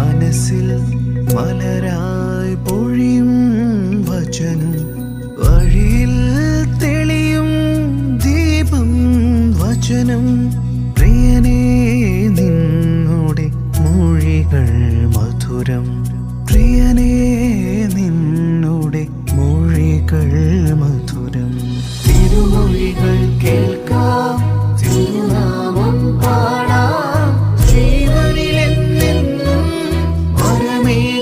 മനസ്സിൽ മലരായി പൊഴിയും വചനം വഴിയിൽ തെളിയും ദീപം വചനം. പ്രിയനെ നിന്നോടെ മൊഴികൾ മധുരം. പ്രിയനെ നിന്നോടെ മൊഴികൾ മധുരം.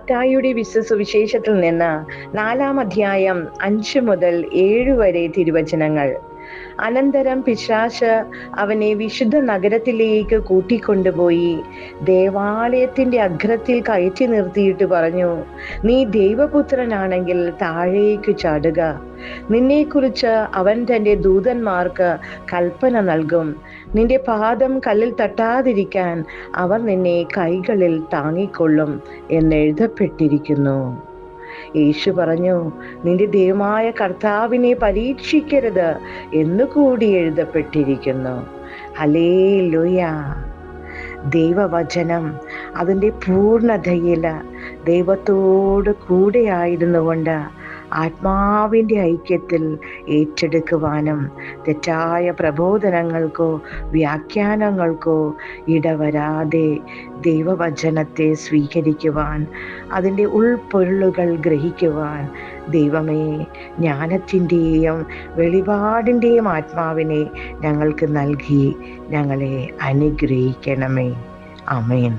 മത്തായിയുടെ വിശ്വ സുവിശേഷത്തിൽ നിന്ന് നാലാം അധ്യായം അഞ്ച് മുതൽ ഏഴ് വരെ തിരുവചനങ്ങൾ. അനന്തരം പിശാശ് അവനെ വിശുദ്ധ നഗരത്തിലേക്ക് കൂട്ടിക്കൊണ്ടുപോയി ദേവാലയത്തിന്റെ അഗ്രത്തിൽ കയറ്റി നിർത്തിയിട്ട് പറഞ്ഞു നീ ദൈവപുത്രനാണെങ്കിൽ താഴേക്ക് ചാടുക. നിന്നെക്കുറിച്ച് അവൻ തന്റെ ദൂതന്മാർക്ക് കൽപ്പന നൽകും. നിന്റെ പാദം കല്ലിൽ തട്ടാതിരിക്കാൻ അവർ നിന്നെ കൈകളിൽ താങ്ങിക്കൊള്ളും എന്നെഴുതപ്പെട്ടിരിക്കുന്നു യേശു പറഞ്ഞു നിന്റെ ദൈവമായ കർത്താവിനെ പരീക്ഷിക്കരുത് എന്നുകൂടി എഴുതപ്പെട്ടിരിക്കുന്നു. ഹലേ ലുയ ദൈവവചനം അതിന്റെ പൂർണതയിൽ ദൈവത്തോട് കൂടെ ആയിരുന്നുകൊണ്ട് ആത്മാവിന്റെ ഐക്യത്തിൽ ഏറ്റെടുക്കുവാനും തെറ്റായ പ്രബോധനങ്ങൾക്കോ വ്യാഖ്യാനങ്ങൾക്കോ ഇടവരാതെ ദൈവവചനത്തെ സ്വീകരിക്കുവാൻ അതിന്റെ ഉൾപ്പൊരുളുകൾ ഗ്രഹിക്കുവാൻ ദൈവമേ ജ്ഞാനത്തിന്റെയും വെളിപാടിന്റെയും ആത്മാവിനെ ഞങ്ങൾക്ക് നൽകി ഞങ്ങളെ അനുഗ്രഹിക്കണമേ. അമേൻ